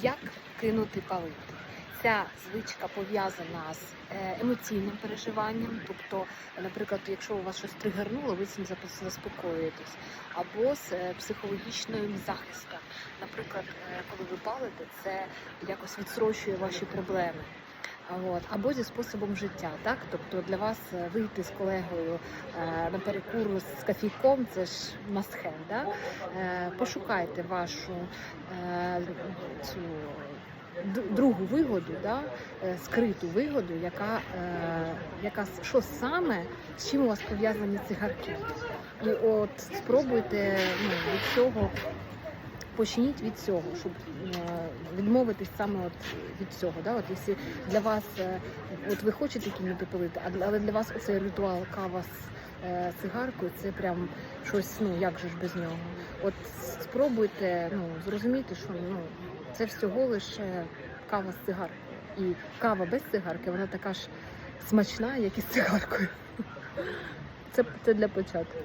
Як кинути палити? Ця звичка пов'язана з е, емоційним переживанням, тобто, наприклад, якщо у вас щось тригернуло, ви цим заспокоюєтесь, або з е, психологічним захистом. Наприклад, е, коли ви палите, це якось відсрочує ваші проблеми. От. Або зі способом життя, так? Тобто для вас вийти з колегою е, на перекур з кофійком це ж have, да? Е, пошукайте вашу е, цю другу вигоду, да? е, скриту вигоду, яка, е, яка що саме з чим у вас пов'язані цигарки. І от спробуйте ну, від цього. Почніть від цього, щоб е, відмовитись саме от від цього. Да? От якщо для вас, от ви хочете кинути пилити, але для вас цей ритуал кава з е, цигаркою це прям щось, ну як же ж без нього. От спробуйте ну, зрозуміти, що ну, це всього лише кава з цигаркою. І кава без цигарки, вона така ж смачна, як і з цигаркою. Це, це для початку.